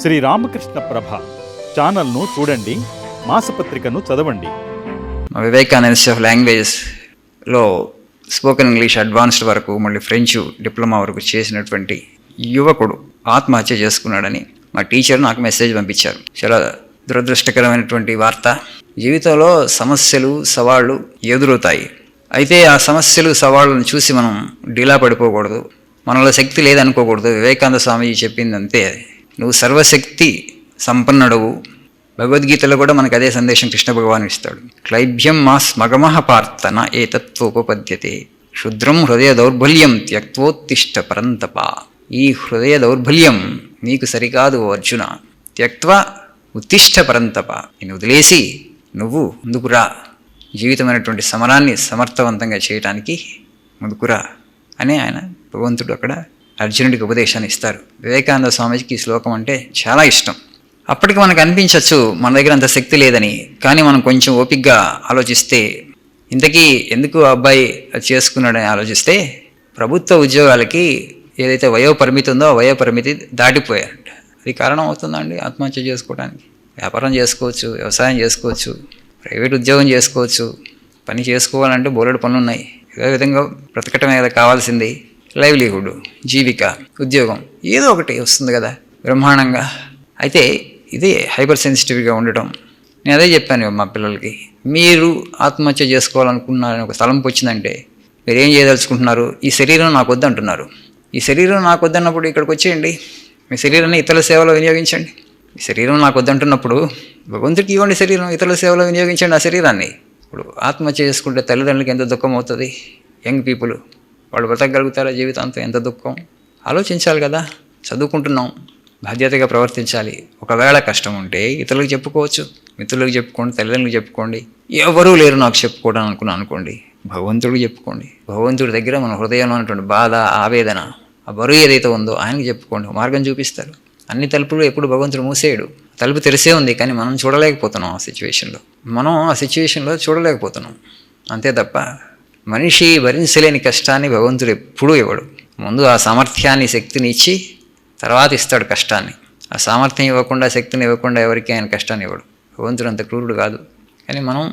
శ్రీ రామకృష్ణ ప్రభ ఛానల్ను చూడండి మాసపత్రికను చదవండి. వివేకానంద ఆఫ్ లాంగ్వేజ్లో స్పోకెన్ ఇంగ్లీష్ అడ్వాన్స్డ్ వరకు మళ్ళీ ఫ్రెంచ్ డిప్లొమా వరకు చేసినటువంటి యువకుడు ఆత్మహత్య చేసుకున్నాడని మా టీచర్ నాకు మెసేజ్ పంపించారు. చాలా దురదృష్టకరమైనటువంటి వార్త. జీవితంలో సమస్యలు సవాళ్ళు ఎదురవుతాయి. అయితే ఆ సమస్యలు సవాళ్ళను చూసి మనం డీలా పడిపోకూడదు. మనలో శక్తి లేదనుకోకూడదు. వివేకానంద స్వామీజీ చెప్పింది అంతే నువ్వు సర్వశక్తి సంపన్నుడవు. భగవద్గీతలో కూడా మనకు అదే సందేశం కృష్ణ భగవాన్ ఇస్తాడు. క్లైభ్యం మా స్మగమహ పార్థన ఏ తత్వోపపద్యతే క్షుద్రం హృదయ దౌర్బల్యం త్యక్తోత్తిష్ట పరంతప. ఈ హృదయ దౌర్బల్యం నీకు సరికాదు ఓ అర్జున. త్యక్వ ఉత్తిష్ట పరంతప. నేను వదిలేసి నువ్వు ముందుకురా జీవితమైనటువంటి సమరాన్ని సమర్థవంతంగా చేయటానికి ముందుకురా అని ఆయన భగవంతుడు అక్కడ అర్జునుడికి ఉపదేశాన్ని ఇస్తారు. వివేకానంద స్వామికి ఈ శ్లోకం అంటే చాలా ఇష్టం. అప్పటికి మనకు అనిపించవచ్చు మన దగ్గర అంత శక్తి లేదని. కానీ మనం కొంచెం ఓపిక్గా ఆలోచిస్తే ఇంతకీ ఎందుకు ఆ అబ్బాయి అది చేసుకున్నాడని ఆలోచిస్తే ప్రభుత్వ ఉద్యోగాలకి ఏదైతే వయో పరిమితి ఉందో ఆ వయో పరిమితి దాటిపోయారంట. అది కారణం అవుతుందండి ఆత్మహత్య చేసుకోవడానికి వ్యాపారం చేసుకోవచ్చు వ్యవసాయం చేసుకోవచ్చు ప్రైవేట్ ఉద్యోగం చేసుకోవచ్చు పని చేసుకోవాలంటే బోలెడు పనులు ఉన్నాయి ఏదో విధంగా బ్రతకటమే కదా కావాల్సింది. లైవ్లీహుడ్ జీవిక ఉద్యోగం ఏదో ఒకటి వస్తుంది కదా బ్రహ్మాండంగా. అయితే ఇది హైపర్ సెన్సిటివ్గా ఉండటం. నేను అదే చెప్పాను మా పిల్లలకి మీరు ఆత్మహత్య చేసుకోవాలనుకున్నారని ఒక తలంపు వచ్చిందంటే మీరు ఏం చేయదలుచుకుంటున్నారు? ఈ శరీరం నాకు వద్దంటున్నారు ఈ శరీరం నాకు వద్దన్నప్పుడు ఇక్కడికి వచ్చేయండి. మీ శరీరాన్ని ఇతరుల సేవలో వినియోగించండి. ఈ శరీరం నాకు వద్దంటున్నప్పుడు భగవంతుడికి ఇవ్వండి శరీరం ఇతరుల సేవలో వినియోగించండి ఆ శరీరాన్ని. ఇప్పుడు ఆత్మహత్య చేసుకుంటే తల్లిదండ్రులకి ఎంత దుఃఖం అవుతుంది? యంగ్ పీపుల్ వాళ్ళు బ్రతకగలుగుతారా జీవితాంతం? ఎంత దుఃఖం? ఆలోచించాలి కదా. చదువుకుంటున్నాం. బాధ్యతగా ప్రవర్తించాలి. ఒకవేళ కష్టం ఉంటే ఇతరులకు చెప్పుకోవచ్చు. మిత్రులకు చెప్పుకోండి తల్లిదండ్రులకు చెప్పుకోండి. ఎవరూ లేరు నాకు చెప్పుకోవడం అనుకున్నాను అనుకోండి. భగవంతుడికి చెప్పుకోండి. భగవంతుడి దగ్గర మన హృదయంలో ఉన్నటువంటి బాధ ఆవేదన ఆ బరువు ఏదైతే ఉందో ఆయనకి చెప్పుకోండి. మార్గం చూపిస్తారు. అన్ని తలుపులు ఎప్పుడు భగవంతుడు మూసేయడు. తలుపు తెరిసే ఉంది కానీ మనం చూడలేకపోతున్నాం ఆ సిచ్యువేషన్లో. మనం ఆ సిచ్యువేషన్లో చూడలేకపోతున్నాం. అంతే తప్ప మనిషి భరించలేని కష్టాన్ని భగవంతుడు ఎప్పుడూ ఇవ్వడు. ముందు ఆ సామర్థ్యాన్ని శక్తిని ఇచ్చి తర్వాత ఇస్తాడు కష్టాన్ని. ఆ సామర్థ్యం ఇవ్వకుండా శక్తిని ఇవ్వకుండా ఎవరికి ఆయన కష్టాన్ని ఇవ్వడు. భగవంతుడు అంత క్రూరుడు కాదు. కానీ మనం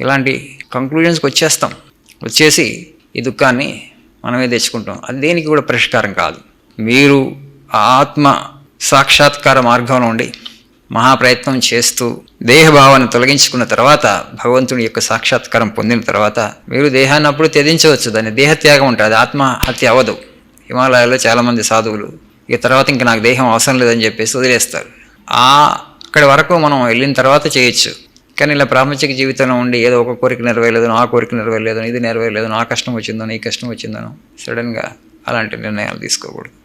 ఇలాంటి కంక్లూజన్స్కి వచ్చేస్తాం. వచ్చేసి ఈ దుఃఖాన్ని మనమే తెచ్చుకుంటాం. అది దేనికి కూడా పరిష్కారం కాదు. మీరు ఆత్మ సాక్షాత్కార మార్గంలో ఉండి మహాప్రయత్నం చేస్తూ దేహభావాన్ని తొలగించుకున్న తర్వాత భగవంతుని యొక్క సాక్షాత్కారం పొందిన తర్వాత మీరు దేహాన్ని అప్పుడు త్యజించవచ్చు. దాన్ని దేహత్యాగం ఉంటుంది అది ఆత్మహత్య అవ్వదు. హిమాలయాల్లో చాలామంది సాధువులు ఇక తర్వాత ఇంక నాకు దేహం అవసరం లేదని చెప్పేసి వదిలేస్తారు. ఆ అక్కడి వరకు మనం వెళ్ళిన తర్వాత చేయొచ్చు. కానీ ఇలా ప్రాపంచిక జీవితంలో ఉండి ఏదో ఒక కోరిక నెరవేరలేదు ఆ కోరిక నెరవేరలేదు ఇది నెరవేరలేదు ఆ కష్టం వచ్చిందో ఈ కష్టం వచ్చిందనో సడన్గా అలాంటి నిర్ణయాలు తీసుకోకూడదు.